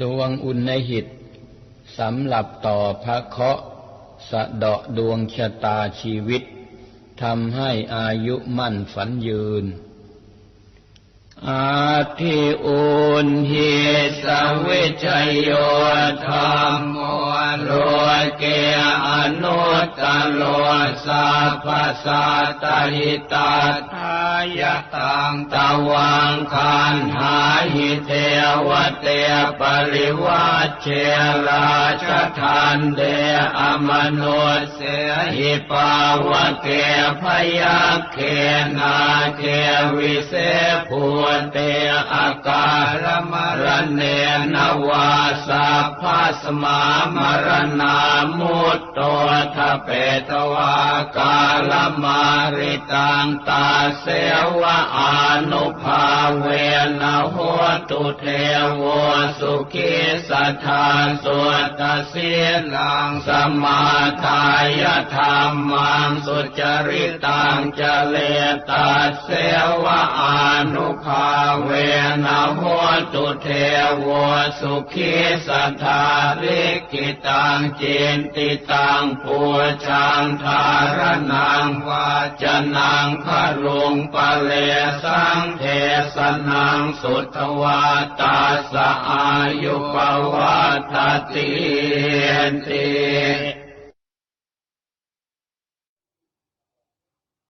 ดวงอุณหิตสำหรับต่อพระเคาะสะเดาะดวงชะตาชีวิตทำให้อายุมั่นฝันยืน อาทิอุนหิสวิชโยธรรมโมโลเกอนุตตโลสัพพสัตหิตา ทายตังตะวังคันหาหิเทวเตปริวัชเชราชทานเดอมโนเสหิปาวเกพยาเคนาเควิเศภูเตอากาลมรเนนวาสัพพสมามรณามุตโต เปตวากาลมาริตังตาเสวะอนุภาเวนะโหตุเทวสุขีสัทธาสุตเสียลังสมาทายธรรมังสุจริตังเจเลตาเสวะอนุภาเวนะโหตุเทวสุขีสัทธาลิกิตังเจนติตังปูชังทารนังวาจนังคารุงปะเลสังเทสนังสุทวาตาสอายุปวัตติ